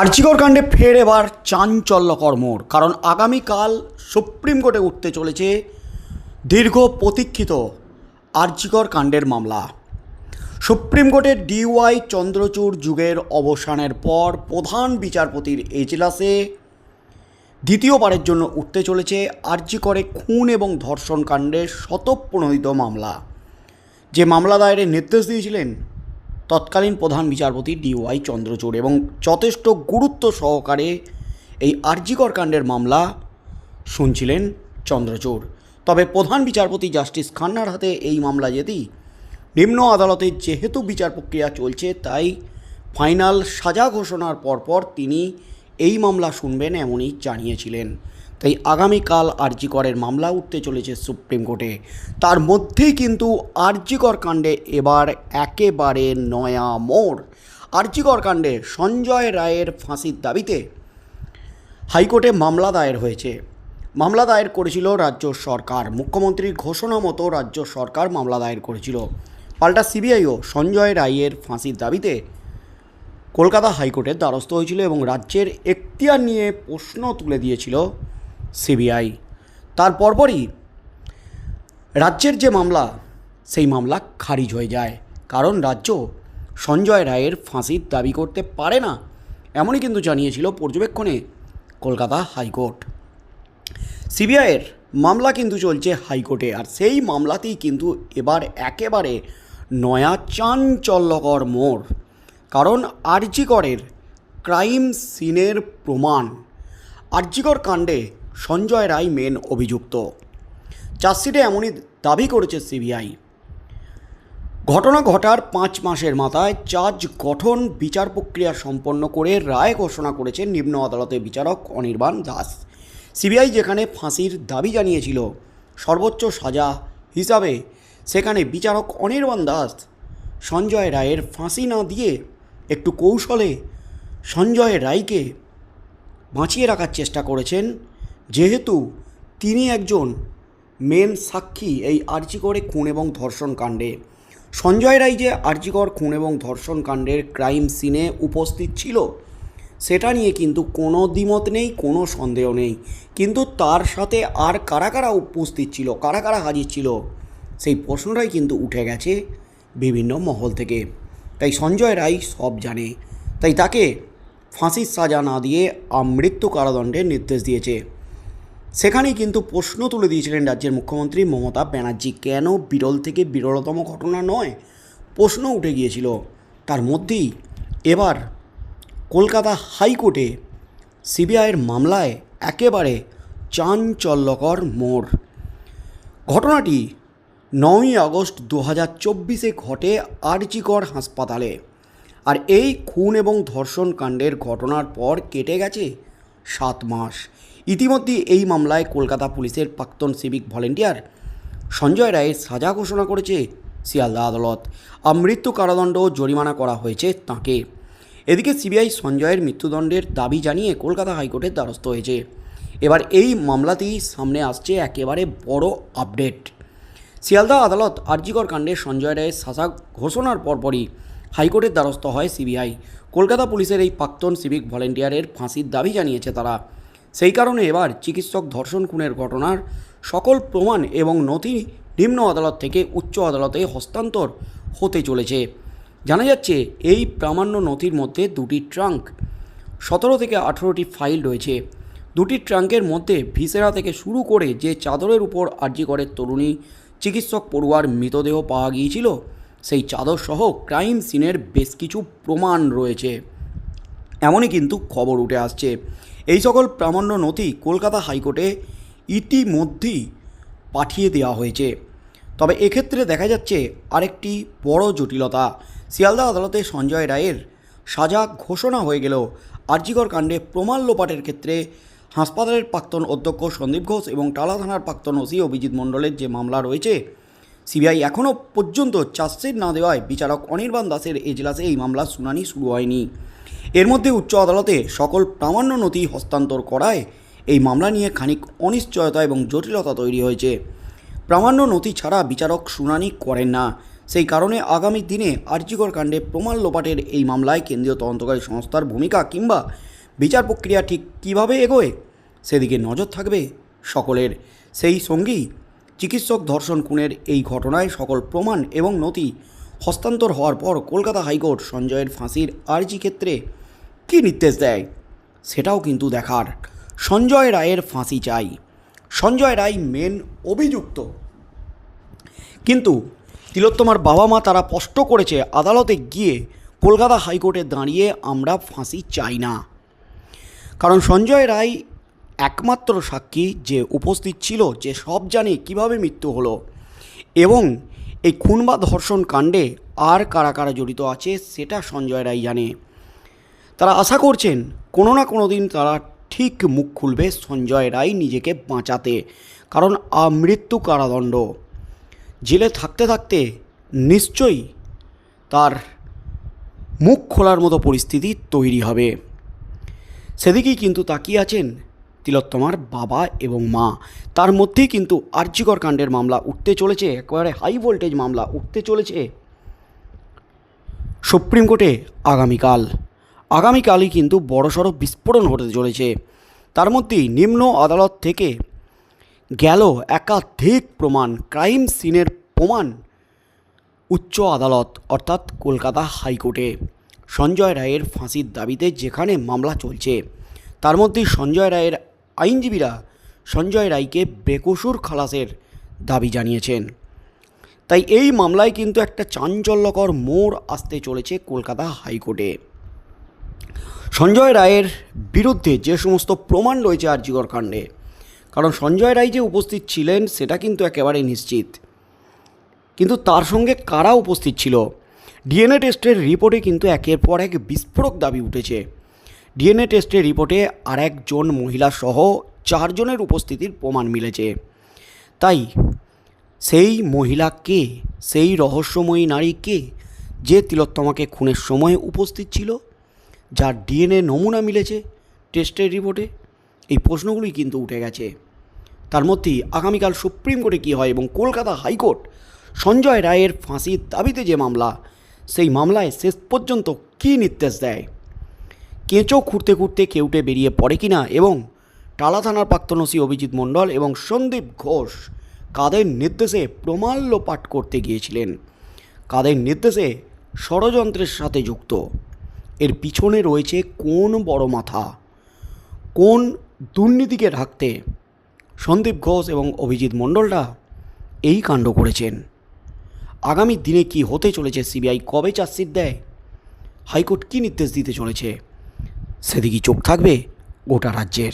আর্চিকর কাণ্ডে ফের এবার চাঞ্চল্যকর মোড়, কারণ আগামীকাল সুপ্রিম কোর্টে উঠতে চলেছে দীর্ঘ প্রতীক্ষিত আর্চিকর কাণ্ডের মামলা। সুপ্রিম কোর্টের ডিওয়াই চন্দ্রচূড় যুগের অবসানের পর প্রধান বিচারপতির এজলাসে দ্বিতীয়বারের জন্য উঠতে চলেছে আর্জিকরে খুন এবং ধর্ষণ কাণ্ডের শতপ্রণোদিত মামলা। যে মামলা দায়েরের নির্দেশ দিয়েছিলেন তৎকালীন প্রধান বিচারপতি ডিওয়াই চন্দ্রচূড় এবং যথেষ্ট গুরুত্ব সহকারে এই আর্জিকর কাণ্ডের মামলা শুনছিলেন চন্দ্রচূড়। তবে প্রধান বিচারপতি জাস্টিস খান্নার হাতে এই মামলা যেতেই নিম্ন আদালতে যেহেতু বিচার প্রক্রিয়া চলছে, তাই ফাইনাল সাজা ঘোষণার পরপর তিনি এই মামলা শুনবেন এমনই জানিয়েছিলেন। তাই আগামীকাল আরজিকরের মামলা উঠতে চলেছে সুপ্রিম কোর্টে। তার মধ্যেই কিন্তু আরজিকর কাণ্ডে এবার একেবারে নয়া মোড়। আরজিকর কাণ্ডে সঞ্জয় রায়ের ফাঁসির দাবিতে হাইকোর্টে মামলা দায়ের হয়েছে। মামলা দায়ের করেছিল রাজ্য সরকার। মুখ্যমন্ত্রীর ঘোষণা মতো রাজ্য সরকার মামলা দায়ের করেছিল। পাল্টা সিবিআইও সঞ্জয় রায়ের ফাঁসির দাবিতে কলকাতা হাইকোর্টের দ্বারস্থ হয়েছিল এবং রাজ্যের এখতিয়ার নিয়ে প্রশ্ন তুলে দিয়েছিল সিবিআই। তার পরপরই রাজ্যের যে মামলা, সেই মামলা খারিজ হয়ে যায়। কারণ রাজ্য সঞ্জয় রায়ের ফাঁসির দাবি করতে পারে না, এমনই কিন্তু জানিয়েছিল পর্যবেক্ষণে কলকাতা হাইকোর্ট। সিবিআইয়ের মামলা কিন্তু চলছে হাইকোর্টে, আর সেই মামলাতেই কিন্তু এবার একেবারে নয়া চাঞ্চল্যকর মোড়। কারণ আরজিকরের ক্রাইম সিনের প্রমাণ। আরজিকর কাণ্ডে সঞ্জয় রায় মেন অভিযুক্ত। চার্জশিটে এমনই দাবি করেছে সিবিআই। ঘটনা ঘটার পাঁচ মাসের মাথায় চার্জ গঠন, বিচার প্রক্রিয়া সম্পন্ন করে রায় ঘোষণা করেছেন নিম্ন আদালতের বিচারক অনির্বাণ দাস। সিবিআই যেখানে ফাঁসির দাবি জানিয়েছিল, সর্বোচ্চ সাজা হিসাবে সেখানে বিচারক অনির্বাণ দাস সঞ্জয় রায়ের ফাঁসি না দিয়ে একটু কৌশলে সঞ্জয় রায়কে বাঁচিয়ে রাখার চেষ্টা করেছেন যেহেতু তিনি একজন মেন সাক্ষী এই আর্জিকরে খুন এবং ধর্ষণ কাণ্ডে। সঞ্জয় রায় যে আর্জিকর খুন এবং ধর্ষণ কাণ্ডের ক্রাইম সিনে উপস্থিত ছিল, সেটা নিয়ে কিন্তু কোনো দ্বিমত নেই, কোনো সন্দেহ নেই। কিন্তু তার সাথে আর কারা কারা উপস্থিত ছিল, কারা কারা হাজির ছিল, সেই প্রশ্নটাই কিন্তু উঠে গেছে বিভিন্ন মহল থেকে। তাই সঞ্জয় রায় সব জানে। তাই তাকে ফাঁসির সাজা না দিয়ে আমৃত্যু কারাদণ্ডের নির্দেশ দিয়েছে। সেখানেই কিন্তু প্রশ্ন তুলে দিয়েছিলেন রাজ্যের মুখ্যমন্ত্রী মমতা ব্যানার্জি। কেন বিরল থেকে বিরলতম ঘটনা নয়? প্রশ্ন উঠে গিয়েছিল। তার মধ্যেই এবার কলকাতা হাইকোর্টে সিবিআইয়ের মামলায় একেবারে চাঞ্চল্যকর মোড়। ঘটনাটি নয়ই আগস্ট দু হাজার চব্বিশে ঘটে আরজিকর হাসপাতালে। আর এই খুন এবং ধর্ষণ কাণ্ডের ঘটনার পর কেটে গেছে সাত মাস। ইতিমধ্যে এই মামলায় কলকাতা পুলিশের প্রাক্তন সিভিক ভলেন্টিয়ার সঞ্জয় রায়ের সাজা ঘোষণা করেছে শিয়ালদা আদালত। আমৃত্যু কারাদণ্ড জরিমানা করা হয়েছে তাঁকে। এদিকে সিবিআই সঞ্জয়ের মৃত্যুদণ্ডের দাবি জানিয়ে কলকাতা হাইকোর্টের দ্বারস্থ হয়েছে। এবার এই মামলাতেই সামনে আসছে একেবারে বড় আপডেট। শিয়ালদা আদালত আরজিকর কাণ্ডে সঞ্জয় রায়ের সাজা ঘোষণার পরপরই হাইকোর্টের দ্বারস্থ হয় সিবিআই। কলকাতা পুলিশের এই প্রাক্তন সিভিক ভলেন্টিয়ারের ফাঁসির দাবি জানিয়েছে তারা। সেই কারণে এবার চিকিৎসক ধর্ষণ খুনের ঘটনার সকল প্রমাণ এবং নথি নিম্ন আদালত থেকে উচ্চ আদালতে হস্তান্তর হতে চলেছে। জানা যাচ্ছে, এই প্রামাণ্য নথির মধ্যে দুটি ট্রাঙ্ক, সতেরো থেকে আঠেরোটি ফাইল রয়েছে। দুটি ট্রাঙ্কের মধ্যে ভিসেরা থেকে শুরু করে যে চাদরের উপর আর্জি করে তরুণী চিকিৎসক পড়ুয়ার মৃতদেহ পাওয়া গিয়েছিল, সেই চাদর সহ ক্রাইম সিনের বেশ কিছু প্রমাণ রয়েছে। এমনই কিন্তু খবর উঠে আসছে। এই সকল প্রামাণ্য নথি কলকাতা হাইকোর্টে ইতিমধ্যেই পাঠিয়ে দেওয়া হয়েছে। তবে এক্ষেত্রে দেখা যাচ্ছে আরেকটি বড় জটিলতা। শিয়ালদা আদালতে সঞ্জয় রায়ের সাজা ঘোষণা হয়ে গেলেও আরজিকর কাণ্ডে প্রমাণ লোপাটের ক্ষেত্রে হাসপাতালের প্রাক্তন অধ্যক্ষ সন্দীপ ঘোষ এবং টালা থানার প্রাক্তন ওসি অভিজিৎ মণ্ডলের যে মামলা রয়েছে, সিবিআই এখনও পর্যন্ত চার্জশিট না দেওয়ায় বিচারক অনির্বাণ দাসের এজলাসে এই মামলার শুনানি শুরু হয়নি। এর মধ্যে উচ্চ আদালতে সকল প্রামাণ্য নথি হস্তান্তর করায় এই মামলা নিয়ে খানিক অনিশ্চয়তা এবং জটিলতা তৈরি হয়েছে। প্রামাণ্য নথি ছাড়া বিচারক শুনানি করেন না। সেই কারণে আগামী দিনে আর্যিকর কাণ্ডে প্রমাণ লোপাটের এই মামলায় কেন্দ্রীয় তদন্তকারী সংস্থার ভূমিকা কিংবা বিচার প্রক্রিয়া ঠিক কীভাবে এগোয়, সেদিকে নজর থাকবে সকলের। সেই সঙ্গেই চিকিৎসক ধর্ষণ খুনের এই ঘটনায় সকল প্রমাণ এবং নথি হস্তান্তর হওয়ার পর কলকাতা হাইকোর্ট সঞ্জয়ের ফাঁসির আর্জি ক্ষেত্রে কী নির্দেশ দেয়? সেটাও কিন্তু দেখার। সঞ্জয় রায়ের ফাঁসি চাই। সঞ্জয় রায় মেন অভিযুক্ত। কিন্তু তিলোত্তমার বাবা মা তারা স্পষ্ট করেছে, আদালতে গিয়ে কলকাতা হাইকোর্টে দাঁড়িয়ে আমরা ফাঁসি চাই না। কারণ সঞ্জয় রায় একমাত্র সাক্ষী যে উপস্থিত ছিল, যে সব জানে কীভাবে মৃত্যু হলো। এবং এই খুন বা ধর্ষণ কাণ্ডে আর কারা কারা জড়িত আছে, সেটা সঞ্জয় রায় জানে। তারা আশা করছেন কোনো না কোনো দিন তারা ঠিক মুখ খুলবে সঞ্জয় রায় নিজেকে বাঁচাতে, কারণ আমৃত্যু কারাদণ্ড। জেলে থাকতে থাকতে নিশ্চয়ই তার মুখ খোলার মতো পরিস্থিতি তৈরি হবে। সেদিকেই কিন্তু তাকিয়ে আছেন তিলোত্তমার বাবা এবং মা। তার মধ্যেই কিন্তু আর্যিকর কাণ্ডের মামলা উঠতে চলেছে, একেবারে হাই ভোল্টেজ মামলা উঠতে চলেছে সুপ্রিম কোর্টে আগামীকাল। আগামীকালই কিন্তু বড়সড় বিস্ফোরণ হতে চলেছে। তার মধ্যেই নিম্ন আদালত থেকে গেল একাধিক প্রমাণ, ক্রাইম সিনের প্রমাণ উচ্চ আদালত, অর্থাৎ কলকাতা হাইকোর্টে। সঞ্জয় রায়ের ফাঁসির দাবিতে যেখানে মামলা চলছে, তার মধ্যেই সঞ্জয় রায়ের আইনজীবীরা সঞ্জয় রায়কে বেকসুর খালাসের দাবি জানিয়েছেন। তাই এই মামলায় কিন্তু একটা চাঞ্চল্যকর মোড় আসতে চলেছে কলকাতা হাইকোর্টে। সঞ্জয় রায়ের বিরুদ্ধে যে সমস্ত প্রমাণ রয়েছে আর্যিকর কাণ্ডে, কারণ সঞ্জয় রায় যে উপস্থিত ছিলেন সেটা কিন্তু একেবারে নিশ্চিত। কিন্তু তার সঙ্গে কারা উপস্থিত ছিল? ডিএনএ টেস্টের রিপোর্টে কিন্তু একের পর এক বিস্ফোরক দাবি উঠেছে। ডিএনএ টেস্টের রিপোর্টে আর একজন মহিলা সহ চারজনের উপস্থিতির প্রমাণ মিলেছে। তাই সেই মহিলা কে, সেই রহস্যময়ী নারী কে, যে তিলোত্তমাকে খুনের সময় উপস্থিত ছিল? যার ডিএনএ নমুনা মিলেছে টেস্টের রিপোর্টে, এই প্রশ্নগুলি কিন্তু উঠে গেছে। তার মধ্যেই আগামীকাল সুপ্রিম কোর্টে কী হয় এবং কলকাতা হাইকোর্ট সঞ্জয় রায়ের ফাঁসির দাবিতে যে মামলা, সেই মামলায় শেষ পর্যন্ত কী নির্দেশ দেয়? কেঁচো খুঁড়তে খুঁড়তে কেউটে বেরিয়ে পড়ে কিনা এবং টালা থানার প্রাক্তনসী অভিজিৎ মণ্ডল এবং সন্দীপ ঘোষ কাদের নির্দেশে প্রমাল্য পাঠ করতে গিয়েছিলেন? কাদের নির্দেশে ষড়যন্ত্রের সাথে যুক্ত? এর পিছনে রয়েছে কোন বড় মাথা? কোন দুর্নীতিকে ঢাকতে? সন্দীপ ঘোষ এবং অভিজিৎ মণ্ডলরা এই কাণ্ড করেছেন। আগামী দিনে কি হতে চলেছে সিবিআই কবে চার্জশিট দেয়? হাইকোর্ট কী নির্দেশ দিতে চলেছে? সেদিকে চোখ থাকবে গোটা রাজ্যের?